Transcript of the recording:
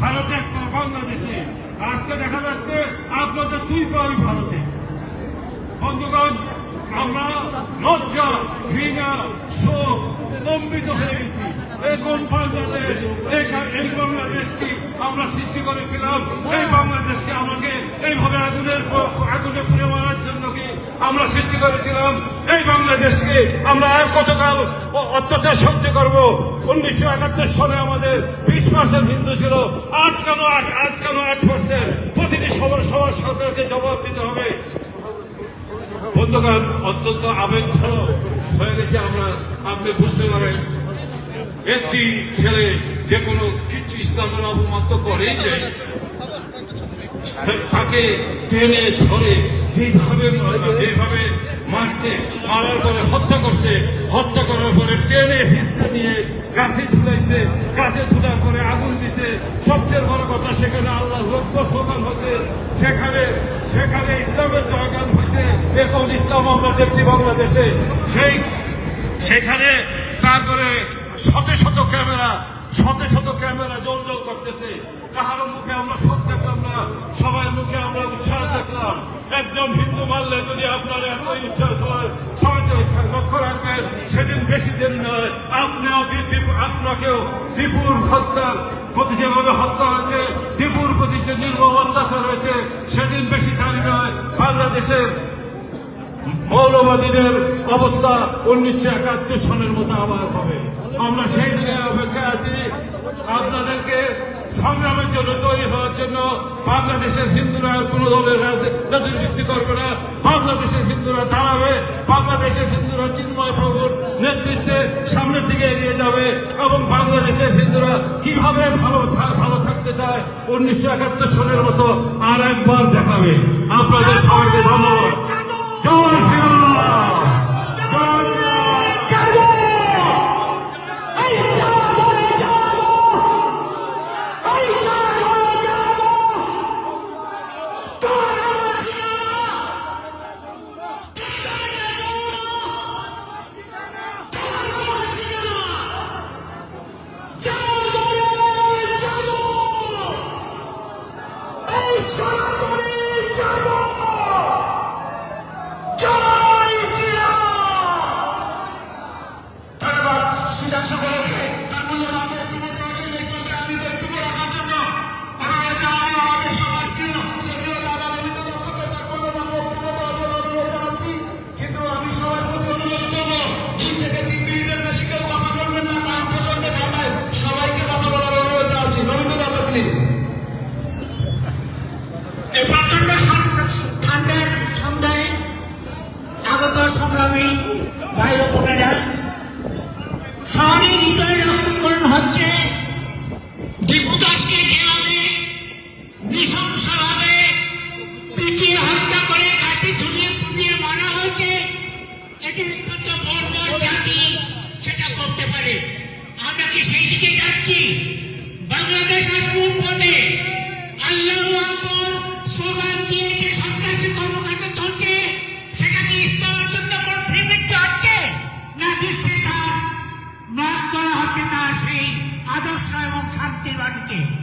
ভারতে এক বাংলাদেশে। আজকে দেখা যাচ্ছে আপনাদের দুই পাওই ভারতে। বন্ধুগণ, আমরা লজ্জা ঘৃণা শোক, স্তম্ভিত হয়ে গেছি। এখন বাংলাদেশ এই বাংলাদেশটি আমরা সৃষ্টি করেছিলাম, এই বাংলাদেশকে আমাকে এইভাবে আগুনের আগুনে পুড়ে মারার জন্য কি আমরা সৃষ্টি করেছিলাম? এই বাংলাদেশকে আমরা আর কতকাল অত্যাচার সহ্য করব? উনিশশো একাত্তর সালে আমাদের বিশ পার্সেন্ট হিন্দু ছিল আট কেন আট, আজ কেন আট পার্সেন্ট প্রতিটি সবার সবার সরকারকে জবাব দিতে হবে। বন্ধুগণ, অত্যন্ত আবেগ হয়ে গেছে আমরা, আপনি বুঝতে পারেন। একটি ছেলে যে কোনো কিছু ইসলামের অপমাত্র করেই যায়। তাকে টেনে ধরে যেভাবে যেভাবে মারছে, মারার পরে হত্যা করছে, হত্যা করার পরে টেনে হিসে নিয়ে গাছে ঝুলাইছে গাছে ঝুলার পরে আগুন দিছে। সবচেয়ে বড় কথা, সেখানে আল্লাহ রক্ত স্লোগান হচ্ছে, সেখানে সেখানে ইসলামের জয়গান হয়েছে এখন ইসলাম আমরা দেখছি বাংলাদেশে। সেই, সেখানে তারপরে শত শত ক্যামেরা, শত শত ক্যামেরা জল জল করতেছে। কাহারো মুখে আমরা শোক দেখলাম না, সবাই মুখে আমরা উৎসাহ দেখলাম। একজন হিন্দু মারলে যদি আপনার এত উচ্ছ্বাস হয় সবাই লক্ষ্য রাখবেন, সেদিন বেশি দিন নয়। আপনিও আপনাকেও হত্যার প্রতি যেভাবে হত্যা হয়েছে দীপুর প্রতি যে নির্মম অত্যাচার সেদিন বেশি নয়। বাংলাদেশের মৌলবাদীদের অবস্থা উনিশশো একাত্তর সনের মতো আবার হবে। আমরা সেই দিনের অপেক্ষায় আছি। আপনাদেরকে সংগ্রামের জন্য তৈরি হওয়ার জন্য বাংলাদেশের হিন্দুরা কোনো দলের রাজনীতি করবে না। বাংলাদেশের হিন্দুরা দাঁড়াবে। বাংলাদেশের হিন্দুরা চিন্ময় প্রভুর নেতৃত্বে সামনের দিকে এগিয়ে যাবে এবং বাংলাদেশের হিন্দুরা কীভাবে ভালো ভালো থাকতে চায় উনিশশো একাত্তর সনের মতো আর একবার দেখাবে। আপনাদের সবাইকে ধন্যবাদ। জয় Allah. সন্ধ্যায় আগত সংগ্রামী ভাই বোনেরা শহরে হৃদয় রক্তকরণ হচ্ছে। দীপু দাসকে যেভাবে নৃশংসভাবে পিটিয়ে হত্যা করে কাছে ঝুলিয়ে পুড়িয়ে মারা হয়েছে। এটি অত্যন্ত বর্বর জাতি, সেটা করতে পারে। আমরা কি সেই দিকে যাচ্ছি? বাংলাদেশ আজ কোন পথে এবং শান্তির বাণীকে সেটা